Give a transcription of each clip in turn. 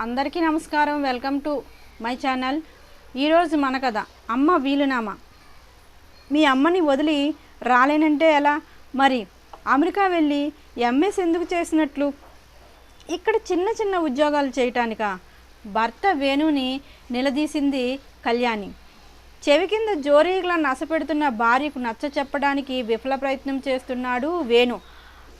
అందరికీ నమస్కారం. Welcome to my channel. ఈరోజు మన కథ అమ్మ వీలునామా? మీ అమ్మని వదిలి రాలేనంటే ఎలా? మరి అమెరికా వెళ్ళి ఎంఎస్ ఎందుకు చేసినట్లు? ఇక్కడ చిన్న చిన్న ఉద్యోగాలు చేయటానిక? భర్త వేణుని నిలదీసింది కళ్యాణి. చెవి కింద జోరీలా నసపెడుతున్న భార్యకు నచ్చ చెప్పడానికి విఫల ప్రయత్నం చేస్తున్నాడు వేణు.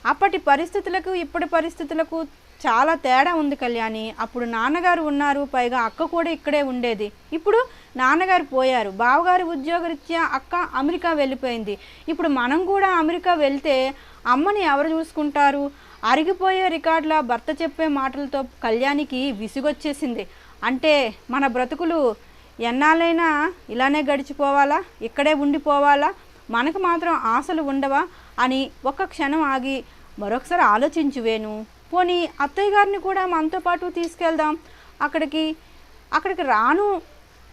అప్పటి పరిస్థితులకు ఇప్పటి పరిస్థితులకు చాలా తేడా ఉంది కళ్యాణి. అప్పుడు నాన్నగారు ఉన్నారు పైగా అక్క కూడా ఇక్కడే ఉండేది. ఇప్పుడు నాన్నగారు పోయారు. బావగారు ఉద్యోగరీత్యా అక్క అమెరికా వెళ్ళిపోయింది. ఇప్పుడు మనం కూడా అమెరికా వెళ్తే అమ్మని ఎవరు చూసుకుంటారు? అరిగిపోయే రికార్డుల భర్త చెప్పే మాటలతో కళ్యాణికి విసుగొచ్చేసింది. అంటే మన బ్రతుకులు ఎన్నాళ్ళైనా ఇలానే గడిచిపోవాలా? ఇక్కడే ఉండిపోవాలా? మనకు మాత్రం ఆశలు ఉండవా? అని ఒక్క క్షణం ఆగి మరొకసారి ఆలోచించువేను. పోనీ అత్తయ్య గారిని కూడా మనతో పాటు తీసుకెళ్దాం. అక్కడికి అక్కడికి రాను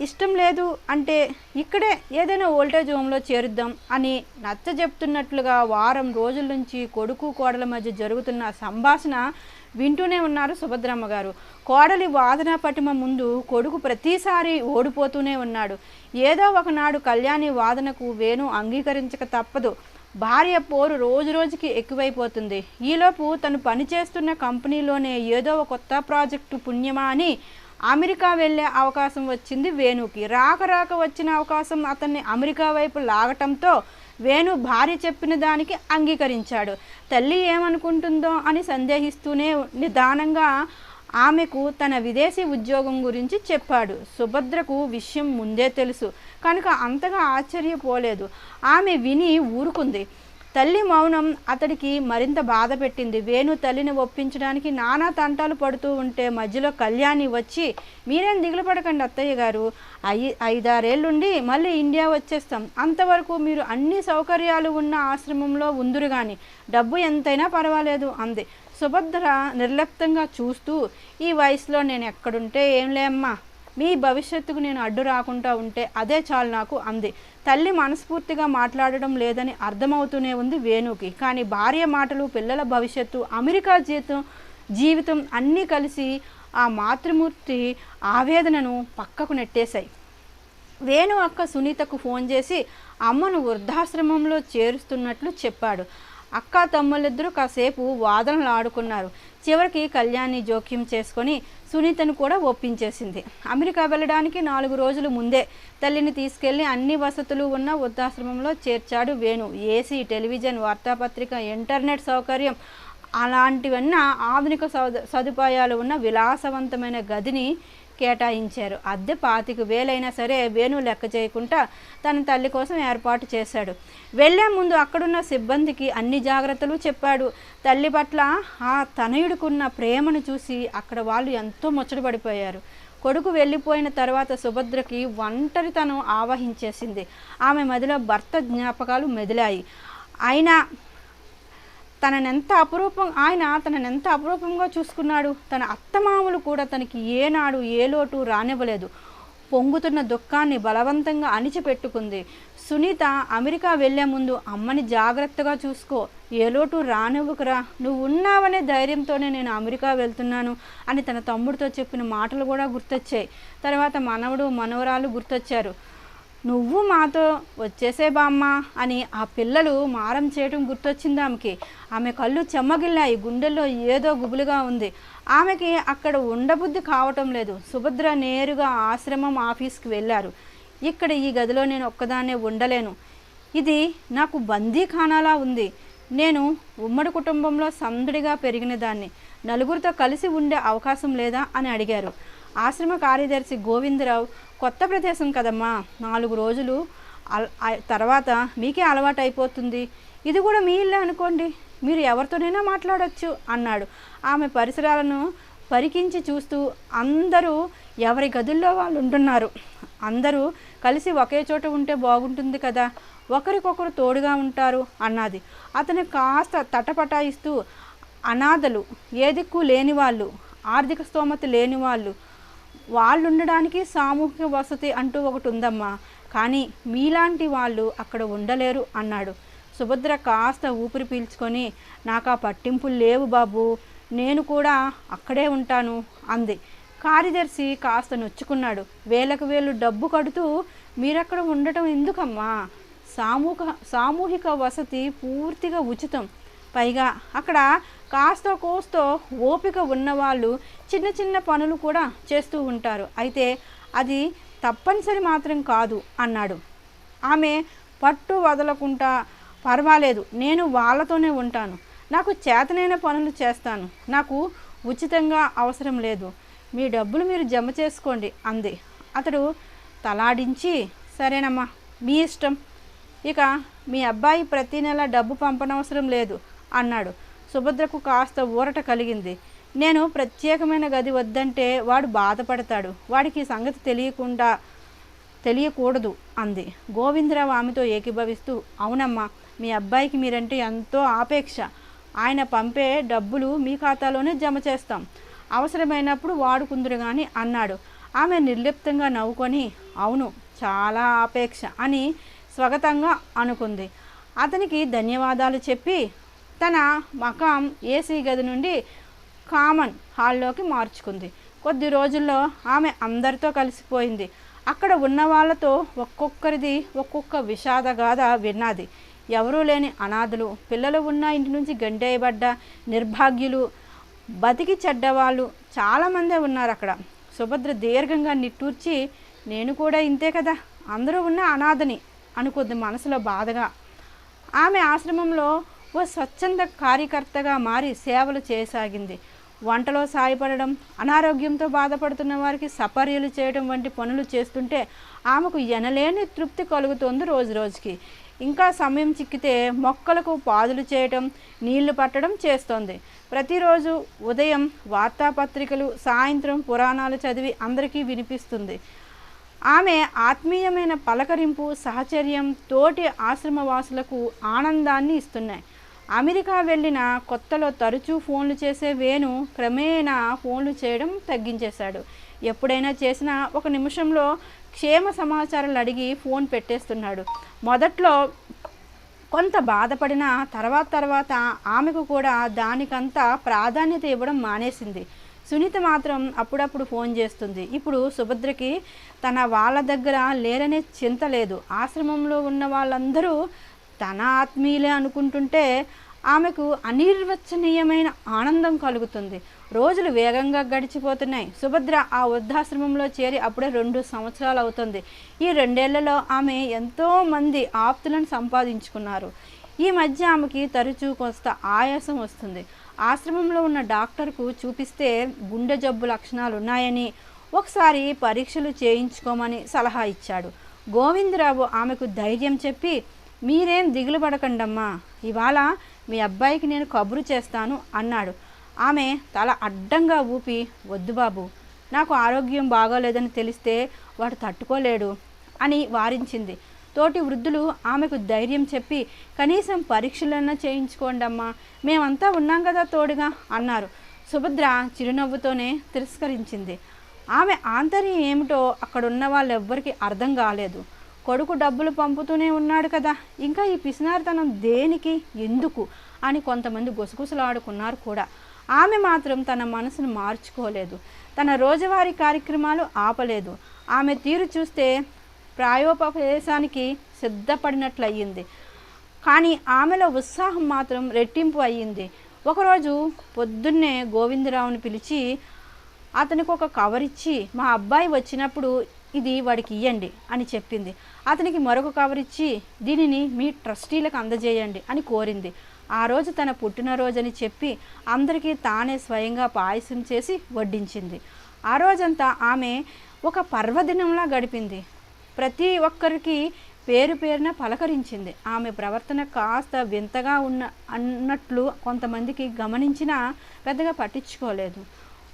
ఇష్టం లేదు అంటే ఇక్కడే ఏదైనా ఓల్టేజ్ హోమ్లో చేరుద్దాం అని నచ్చ చెప్తున్నట్లుగా వారం రోజుల నుంచి కొడుకు కోడల మధ్య జరుగుతున్న సంభాషణ వింటూనే ఉన్నారు సుభద్రమ్మ గారు. కోడలి వాదన పటిమ ముందు కొడుకు ప్రతిసారి ఓడిపోతూనే ఉన్నాడు. ఏదో ఒకనాడు కళ్యాణి వాదనకు వేణు అంగీకరించక తప్పదు. భార్య పోరు రోజు రోజుకి ఎక్కువైపోతుంది. ఈలోపు తను పనిచేస్తున్న కంపెనీలోనే ఏదో ఒక కొత్త ప్రాజెక్టు పుణ్యమా అని అమెరికా వెళ్ళే అవకాశం వచ్చింది వేణుకి. రాక రాక వచ్చిన అవకాశం అతన్ని అమెరికా వైపు లాగటంతో వేణు భార్య చెప్పిన దానికి అంగీకరించాడు. తల్లి ఏమనుకుంటుందో అని సందేహిస్తూనే నిదానంగా ఆమెకు తన విదేశీ ఉద్యోగం గురించి చెప్పాడు. సుభద్రకు విషయం ముందే తెలుసు. కనుక అంతగా ఆశ్చర్యపోలేదు. ఆమె విని ఊరుకుంది. తల్లి మౌనం అతడికి మరింత బాధ పెట్టింది. వేణు తల్లిని ఒప్పించడానికి నానా తంటాలు పడుతూ ఉంటే మధ్యలో కళ్యాణి వచ్చి మీరేం దిగులు పడకండి అత్తయ్య గారు. ఐ ఐదారేళ్ళుండి మళ్ళీ ఇండియా వచ్చేస్తాం. అంతవరకు మీరు అన్ని సౌకర్యాలు ఉన్న ఆశ్రమంలో ఉందురు కానీ డబ్బు ఎంతైనా పర్వాలేదు అంది. సుభద్ర నిర్లిప్తంగా చూస్తూ ఈ వయసులో నేను ఎక్కడుంటే ఏం లేమ్మా మీ భవిష్యత్తుకు నేను అడ్డు రాకుండా ఉంటే అదే చాలు నాకు అంది. తల్లి మనస్ఫూర్తిగా మాట్లాడడం లేదని అర్థమవుతూనే ఉంది వేణుకి. కానీ భార్య మాటలు పిల్లల భవిష్యత్తు అమెరికా జీవితం జీవితం అన్నీ కలిసి ఆ మాతృమూర్తి ఆవేదనను పక్కకు నెట్టేశాయి. వేణు అక్క సునీతకు ఫోన్ చేసి అమ్మను వృద్ధాశ్రమంలో చేరుస్తున్నట్లు చెప్పాడు. అక్క తమ్ముళ్ళిద్దరూ కాసేపు వాదనలు ఆడుకున్నారు. చివరికి కళ్యాణి జోక్యం చేసుకొని సునీతను కూడా ఒప్పించేసింది. అమెరికా వెళ్ళడానికి నాలుగు రోజులు ముందే తల్లిని తీసుకెళ్ళి అన్ని వసతులు ఉన్న వృద్ధాశ్రమంలో చేర్చాడు వేణు. ఏసీ టెలివిజన్ వార్తాపత్రిక ఇంటర్నెట్ సౌకర్యం అలాంటివన్న ఆధునిక సదుపాయాలు ఉన్న విలాసవంతమైన గదిని కేటాయించారు. అద్దె పాతిక వేలైనా సరే వేణు లెక్క చేయకుండా తన తల్లి కోసం ఏర్పాటు చేశాడు. వెళ్ళే ముందు అక్కడున్న సిబ్బందికి అన్ని జాగ్రత్తలు చెప్పాడు. తల్లి పట్ల ఆ తనయుడికున్న ప్రేమను చూసి అక్కడ వాళ్ళు ఎంతో ముచ్చటపడిపోయారు. కొడుకు వెళ్ళిపోయిన తర్వాత సుభద్రకి ఒంటరితనం ఆవహించేసింది. ఆమె మదిలో భర్త జ్ఞాపకాలు మెదిలాయి. అయినా తననెంత అపురూపం ఆయన తననెంత అపురూపంగా చూసుకున్నాడు? తన అత్తమామలు కూడా తనకి ఏనాడు ఏ లోటు రానివ్వలేదు. పొంగుతున్న దుఃఖాన్ని బలవంతంగా అణిచిపెట్టుకుంది. సునీత అమెరికా వెళ్ళే ముందు అమ్మని జాగ్రత్తగా చూసుకో. ఏ లోటు రానివ్వకురా. నువ్వు ఉన్నావనే ధైర్యంతోనే నేను అమెరికా వెళ్తున్నాను అని తన తమ్ముడితో చెప్పిన మాటలు కూడా గుర్తొచ్చాయి. తర్వాత మనవడు మనవరాలు గుర్తొచ్చారు. నువ్వు మాతో వచ్చేసే బామ్మ అని ఆ పిల్లలు మారం చేయటం గుర్తొచ్చింది ఆమెకి. ఆమె కళ్ళు చెమ్మగిల్లాయి గుండెల్లో ఏదో గుబులుగా ఉంది. ఆమెకి అక్కడ ఉండబుద్ధి కావటం లేదు. సుభద్ర నేరుగా ఆశ్రమం ఆఫీస్కి వెళ్ళారు. ఇక్కడ ఈ గదిలో నేను ఒక్కదాన్నే ఉండలేను. ఇది నాకు బందీఖానాలా ఉంది. నేను ఉమ్మడి కుటుంబంలో సందడిగా పెరిగిన దాన్ని నలుగురితో కలిసి ఉండే అవకాశం లేదా అని అడిగారు. ఆశ్రమ కార్యదర్శి గోవిందరావు కొత్త ప్రదేశం కదమ్మా. నాలుగు రోజులు అల్- తర్వాత మీకే అలవాటు అయిపోతుంది ఇది కూడా మీ ఇల్లే అనుకోండి. మీరు ఎవరితోనైనా మాట్లాడచ్చు అన్నాడు. ఆమె పరిసరాలను పరికించి చూస్తూ అందరూ ఎవరి గదుల్లో వాళ్ళు ఉంటున్నారు అందరూ కలిసి ఒకే చోట ఉంటే బాగుంటుంది కదా. ఒకరికొకరు తోడుగా ఉంటారు అన్నది. అతను కాస్త తటపటాయిస్తూ అనాథలు ఏ దిక్కు లేని వాళ్ళు ఆర్థిక స్తోమత లేని వాళ్ళు వాళ్ళు ఉండడానికి సామూహిక వసతి అంటూ ఒకటి ఉందమ్మా. కానీ మీలాంటి వాళ్ళు అక్కడ ఉండలేరు అన్నాడు. సుభద్ర కాస్త ఊపిరి పీల్చుకొని నాకు ఆ పట్టింపులు లేవు బాబు. నేను కూడా అక్కడే ఉంటాను అంది. కార్యదర్శి కాస్త నొచ్చుకున్నాడు. వేలకు వేలు డబ్బు కడుతూ మీరక్కడ ఉండటం ఎందుకమ్మా? సామూహిక సామూహిక వసతి పూర్తిగా ఉచితం. పైగా అక్కడ కాస్త కోస్తో ఓపిక ఉన్నవాళ్ళు చిన్న చిన్న పనులు కూడా చేస్తూ ఉంటారు. అయితే అది తప్పనిసరి మాత్రం కాదు అన్నాడు. ఆమె పట్టు వదలకుండా పర్వాలేదు నేను వాళ్ళతోనే ఉంటాను. నాకు చేతనైన పనులు చేస్తాను. నాకు ఉచితంగా అవసరం లేదు. మీ డబ్బులు మీరు జమ చేసుకోండి అంది. అతడు తలాడించి సరేనమ్మా మీ ఇష్టం. ఇక మీ అబ్బాయి ప్రతి నెల డబ్బు పంపనవసరం లేదు అన్నాడు. సుభద్రకు కాస్త ఊరట కలిగింది. నేను ప్రత్యేకమైన గది వద్దంటే వాడు బాధపడతాడు. వాడికి సంగతి తెలియకుండా తెలియకూడదు అంది. గోవిందరావు ఆమెతో ఏకీభవిస్తూ అవునమ్మా మీ అబ్బాయికి మీరంటే ఎంతో ఆపేక్ష. ఆయన పంపే డబ్బులు మీ ఖాతాలోనే జమ చేస్తాం. అవసరమైనప్పుడు వాడుకుందరు కానీ అన్నాడు. ఆమె నిర్లిప్తంగా నవ్వుకొని అవును చాలా ఆపేక్ష అని స్వగతంగా అనుకుంది. అతనికి ధన్యవాదాలు చెప్పి తన మకాం ఏసీ గది నుండి కామన్ హాల్లోకి మార్చుకుంది. కొద్ది రోజుల్లో ఆమె అందరితో కలిసిపోయింది. అక్కడ ఉన్న వాళ్ళతో ఒక్కొక్కరిది ఒక్కొక్క విషాద గాథ విన్నది. ఎవరూ లేని అనాథలు పిల్లలు ఉన్న ఇంటి నుంచి గండేయబడ్డ నిర్భాగ్యులు బతికి చెడ్డవాళ్ళు చాలామందే ఉన్నారు అక్కడ సుభద్ర దీర్ఘంగా నిట్టూర్చి నేను కూడా ఇంతే కదా? అందరూ ఉన్న అనాథని అనుకుంది మనసులో బాధగా. ఆమె ఆశ్రమంలో ఓ స్వచ్ఛంద కార్యకర్తగా మారి సేవలు చేయసాగింది. వంటలో సాయపడడం అనారోగ్యంతో బాధపడుతున్న వారికి సపర్యలు చేయడం వంటి పనులు చేస్తుంటే ఆమెకు ఎనలేని తృప్తి కలుగుతోంది రోజు రోజుకి. ఇంకా సమయం చిక్కితే మొక్కలకు పాదులు చేయటం నీళ్ళు పట్టడం చేస్తోంది. ప్రతిరోజు ఉదయం వార్తాపత్రికలు సాయంత్రం పురాణాలు చదివి అందరికీ వినిపిస్తుంది. ఆమె ఆత్మీయమైన పలకరింపు సహచర్యం తోటి ఆశ్రమవాసులకు ఆనందాన్ని ఇస్తున్నాయి. అమెరికా వెళ్ళిన కొత్తలో తరచూ ఫోన్లు చేసే వేణు క్రమేణా ఫోన్లు చేయడం తగ్గించేశాడు. ఎప్పుడైనా చేసినా ఒక నిమిషంలో క్షేమ సమాచారాలు అడిగి ఫోన్ పెట్టేస్తున్నాడు. మొదట్లో కొంత బాధపడిన తర్వాత తర్వాత ఆమెకు కూడా దానికంతా ప్రాధాన్యత ఇవ్వడం మానేసింది. సునీత మాత్రం అప్పుడప్పుడు ఫోన్ చేస్తుంది. ఇప్పుడు సుభద్రకి తన వాళ్ళ దగ్గర లేరనే చింత లేదు. ఆశ్రమంలో ఉన్న వాళ్ళందరూ తన ఆత్మీయులే అనుకుంటుంటే ఆమెకు అనిర్వచనీయమైన ఆనందం కలుగుతుంది. రోజులు వేగంగా గడిచిపోతున్నాయి. సుభద్ర ఆ వృద్ధాశ్రమంలో చేరి అప్పుడే రెండు సంవత్సరాలు అవుతుంది. ఈ రెండేళ్ళలో ఆమె ఎంతోమంది ఆప్తులను సంపాదించుకున్నారు. ఈ మధ్య ఆమెకి తరచూ కొంత ఆయాసం వస్తుంది. ఆశ్రమంలో ఉన్న డాక్టర్కు చూపిస్తే గుండె జబ్బు లక్షణాలు ఉన్నాయని ఒకసారి పరీక్షలు చేయించుకోమని సలహా ఇచ్చాడు. గోవిందరావు ఆమెకు ధైర్యం చెప్పి మీరేం దిగులు పడకండమ్మా. ఇవాళ మీ అబ్బాయికి నేను కబురు చేస్తాను అన్నాడు. ఆమె తల అడ్డంగా ఊపి వద్దు బాబు నాకు ఆరోగ్యం బాగోలేదని తెలిస్తే వాడు తట్టుకోలేడు అని వారించింది. తోటి వృద్ధులు ఆమెకు ధైర్యం చెప్పి కనీసం పరీక్షలన్నా చేయించుకోండమ్మా మేమంతా ఉన్నాం కదా తోడుగా అన్నారు. సుభద్ర చిరునవ్వుతోనే తిరస్కరించింది. ఆమె ఆంతర్యం ఏమిటో అక్కడున్న వాళ్ళెవ్వరికీ అర్థం కాలేదు. కొడుకు డబ్బులు పంపుతూనే ఉన్నాడు కదా. ఇంకా ఈ పిసినారితనం దేనికి ఎందుకు అని కొంతమంది గుసగుసలాడుకున్నారు కూడా. ఆమె మాత్రం తన మనసును మార్చుకోలేదు. తన రోజువారీ కార్యక్రమాలు ఆపలేదు. ఆమె తీరు చూస్తే ప్రాయోపదేశానికి సిద్ధపడినట్లు అయ్యింది కానీ ఆమెలో ఉత్సాహం మాత్రం రెట్టింపు అయ్యింది. ఒకరోజు పొద్దున్నే గోవిందరావుని పిలిచి అతనికి ఒక కవర్ ఇచ్చి మా అబ్బాయి వచ్చినప్పుడు ఇది వాడికి ఇవ్వండి అని చెప్పింది. అతనికి మరొక కవర్ ఇచ్చి దీనిని మీ ట్రస్టీలకు అందజేయండి అని కోరింది. ఆ రోజు తన పుట్టినరోజని చెప్పి అందరికీ తానే స్వయంగా పాయసం చేసి వడ్డించింది. ఆ రోజంతా ఆమె ఒక పర్వదినంలా గడిపింది. ప్రతి ఒక్కరికి పేరు పేరున పలకరించింది. ఆమె ప్రవర్తన కాస్త వింతగా ఉన్న అన్నట్లు కొంతమందికి గమనించినా పెద్దగా పట్టించుకోలేదు.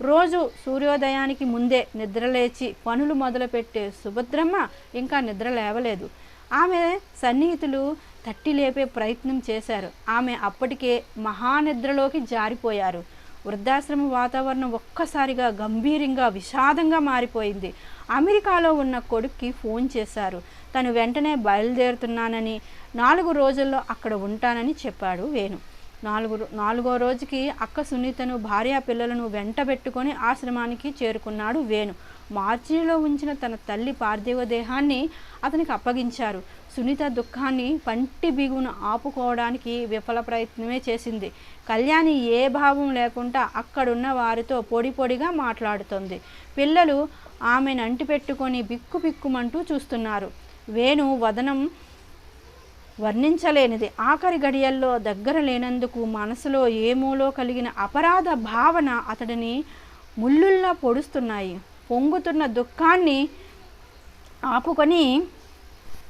రోజు సూర్యోదయానికి ముందే నిద్రలేచి పనులు మొదలుపెట్టే సుభద్రమ్మ ఇంకా నిద్ర లేవలేదు. ఆమె సన్నిహితులు తట్టి లేపే ప్రయత్నం చేశారు. ఆమె అప్పటికే మహానిద్రలోకి జారిపోయారు. వృద్ధాశ్రమ వాతావరణం ఒక్కసారిగా గంభీరంగా విషాదంగా మారిపోయింది. అమెరికాలో ఉన్న కొడుక్కి ఫోన్ చేశారు. తను వెంటనే బయలుదేరుతున్నానని నాలుగు రోజుల్లో అక్కడ ఉంటానని చెప్పాడు వేణు. నాలుగు నాలుగో రోజుకి అక్క సునీతను భార్య పిల్లలను వెంటబెట్టుకొని ఆశ్రమానికి చేరుకున్నాడు వేణు. మార్చిలో ఉంచిన తన తల్లి పార్థివ దేహాన్ని అతనికి అప్పగించారు. సునీత దుఃఖాన్ని పంటి బిగును ఆపుకోవడానికి విఫల ప్రయత్నమే చేసింది. కళ్యాణి ఏ భావం లేకుండా అక్కడున్న వారితో పొడి పొడిగా మాట్లాడుతోంది. పిల్లలు ఆమెను అంటిపెట్టుకొని బిక్కు బిక్కుమంటూ చూస్తున్నారు. వేణు వదనం వర్ణించలేనిది. ఆఖరి గడియల్లో దగ్గర లేనందుకు మనసులో ఏమోలో కలిగిన అపరాధ భావన అతడిని ముళ్ళుల్లా పొడుస్తున్నాయి. పొంగుతున్న దుఃఖాన్ని ఆపుకొని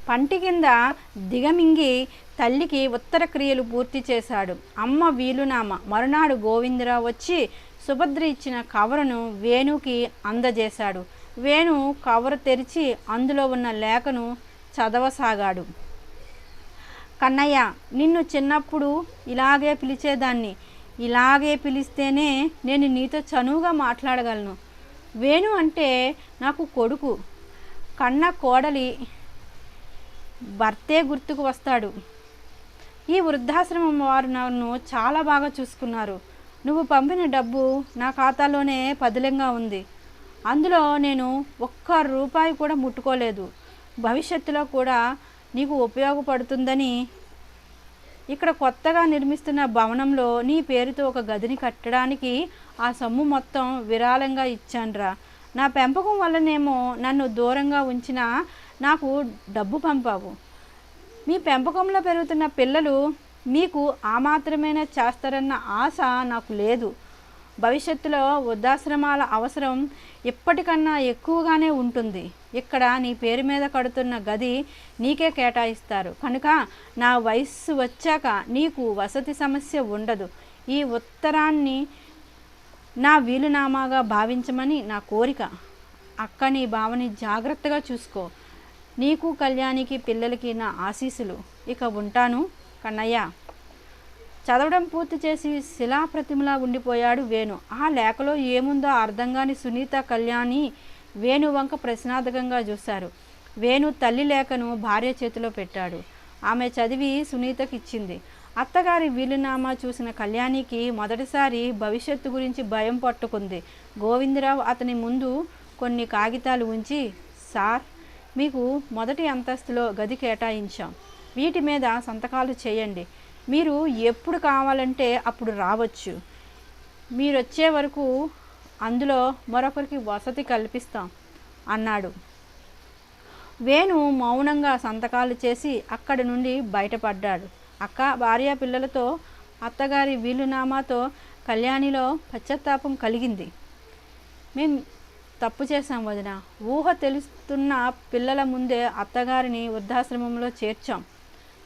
పంటి కింద దిగమింగి తల్లికి ఉత్తర క్రియలు పూర్తి చేశాడు. అమ్మ వీలునామ. మరునాడు గోవిందరావు వచ్చి సుభద్ర ఇచ్చిన కవరును వేణుకి అందజేశాడు. వేణు కవరు తెరిచి అందులో ఉన్న లేఖను చదవసాగాడు. కన్నయ్య నిన్ను చిన్నప్పుడు ఇలాగే పిలిచేదాన్ని. ఇలాగే పిలిస్తేనే నేను నీతో చనువుగా మాట్లాడగలను. వేణు అంటే నాకు కొడుకు. కన్న కోడలి భర్తే గుర్తుకు వస్తాడు. ఈ వృద్ధాశ్రమం వారు నన్ను చాలా బాగా చూసుకున్నారు. నువ్వు పంపిన డబ్బు నా ఖాతాలోనే పదిలంగా ఉంది. అందులో నేను ఒక్క రూపాయి కూడా ముట్టుకోలేదు. భవిష్యత్తులో కూడా నీకు ఉపయోగపడుతుందని. ఇక్కడ కొత్తగా నిర్మిస్తున్న భవనంలో నీ పేరుతో ఒక గదిని కట్టడానికి ఆ సొమ్ము మొత్తం విరాళంగా ఇచ్చానురా. నా పెంపకం వల్లనేమో నన్ను దూరంగా ఉంచిన నాకు డబ్బు పంపావు. మీ పెంపకంలో పెరుగుతున్న పిల్లలు మీకు ఆ మాత్రమేనా చేస్తారన్న ఆశ నాకు లేదు. భవిష్యత్తులో వృద్ధాశ్రమాల అవసరం ఇప్పటికన్నా ఎక్కువగానే ఉంటుంది. ఇక్కడ నీ పేరు మీద కడుతున్న గది నీకే కేటాయిస్తారు. కనుక నా వయస్సు వచ్చాక నీకు వసతి సమస్య ఉండదు. ఈ ఉత్తరాన్ని నా వీలునామాగా భావించమని నా కోరిక. అక్క నీ భావని జాగ్రత్తగా చూసుకో. నీకు కళ్యాణికి పిల్లలకి నా ఆశీస్సులు. ఇక ఉంటాను కన్నయ్య. చదవడం పూర్తి చేసి శిలాప్రతిమలా ఉండిపోయాడు వేణు. ఆ లేఖలో ఏముందో అర్థం కాని సునీత కళ్యాణి వేణు వంక ప్రశ్నార్థకంగా చూశారు. వేణు తల్లి లేఖను భార్య చేతిలో పెట్టాడు. ఆమె చదివి సునీతకి ఇచ్చింది. అత్తగారి వీలునామా చూసిన కళ్యాణికి మొదటిసారి భవిష్యత్తు గురించి భయం పట్టుకుంది. గోవిందరావు అతని ముందు కొన్ని కాగితాలు ఉంచి సార్ మీకు మొదటి అంతస్తులో గది కేటాయించాం. వీటి మీద సంతకాలు చేయండి. మీరు ఎప్పుడు కావాలంటే అప్పుడు రావచ్చు. మీరు వచ్చే వరకు అందులో మరొకరికి వసతి కల్పిస్తాం అన్నాడు. వేణు మౌనంగా సంతకాలు చేసి అక్కడి నుండి బయటపడ్డాడు. అక్క భార్య పిల్లలతో అత్తగారి వీలునామాతో కళ్యాణిలో పశ్చాత్తాపం కలిగింది. మేం తప్పు చేశాం వదిన. ఊహ తెలుస్తున్న పిల్లల ముందే అత్తగారిని వృద్ధాశ్రమంలో చేర్చాం.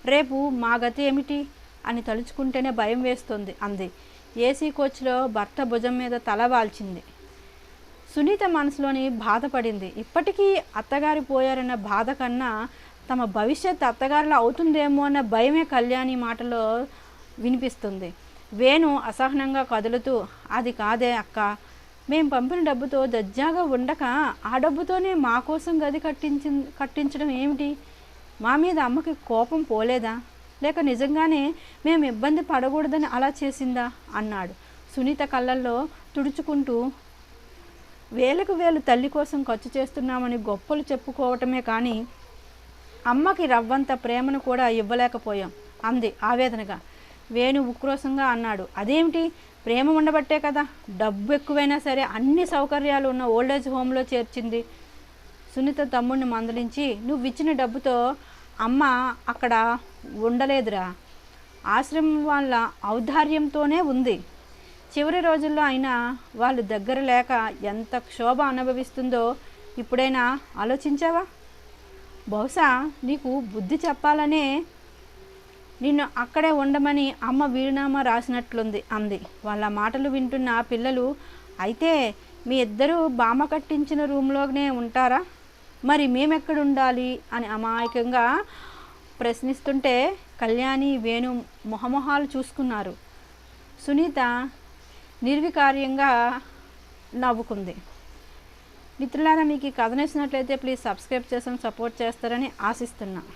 రేపు మా గతి ఏమిటి? అని తలుచుకుంటేనే భయం వేస్తుంది అంది. ఏసీ కోచ్లో భర్త భుజం మీద తల వాల్చింది. సునీత మనసులోని బాధపడింది. ఇప్పటికీ అత్తగారి పోయారన్న బాధ కన్నా తమ భవిష్యత్ అత్తగారులు అవుతుందేమో అన్న భయమే కళ్యాణి మాటలో వినిపిస్తుంది. వేణు అసహనంగా కదులుతూ అది కాదే అక్క. మేము పంపిన డబ్బుతో దజ్జాగా ఉండక ఆ డబ్బుతోనే మా కోసం గది కట్టించి కట్టించడం ఏమిటి? మా మీద అమ్మకి కోపం పోలేదా? లేక నిజంగానే మేము ఇబ్బంది పడకూడదని అలా చేసిందా? అన్నాడు. సునీత కళ్ళల్లో తుడుచుకుంటూ వేలకు వేలు తల్లి కోసం ఖర్చు చేస్తున్నామని గొప్పలు చెప్పుకోవటమే కానీ అమ్మకి రవ్వంత ప్రేమను కూడా ఇవ్వలేకపోయాం. అంది ఆవేదనగా. వేణు ఉక్రోషంగా అన్నాడు. అదేమిటి? ప్రేమ ఉండబట్టే కదా. డబ్బు ఎక్కువైనా సరే అన్ని సౌకర్యాలు ఉన్న ఓల్డేజ్ హోమ్లో చేర్చింది. సునీత తమ్ముడిని మందలించి నువ్వు ఇచ్చిన డబ్బుతో అమ్మ అక్కడ ఉండలేదురా. ఆశ్రమం వాళ్ళ ఔదార్యంతోనే ఉంది. చివరి రోజుల్లో అయినా వాళ్ళు దగ్గర లేక ఎంత క్షోభ అనుభవిస్తుందో ఇప్పుడైనా ఆలోచించావా? బహుశా నీకు బుద్ధి చెప్పాలనే నిన్ను అక్కడే ఉండమని అమ్మ వీరునామా రాసినట్లుంది అంది. వాళ్ళ మాటలు వింటున్న పిల్లలు అయితే మీ ఇద్దరూ బామ కట్టించిన రూమ్లోనే ఉంటారా? మరి మేమెక్కడ ఉండాలి అని అమాయకంగా ప్రశ్నిస్తుంటే కళ్యాణి వేణు మొహమొహాలు చూసుకున్నారు. సునీత నిర్వికార్యంగా నవ్వుకుంది. మిత్రులారా మీకు ఈ కథ నచ్చినట్లయితే ప్లీజ్ సబ్స్క్రైబ్ చేసాం సపోర్ట్ చేస్తారని ఆశిస్తున్నాను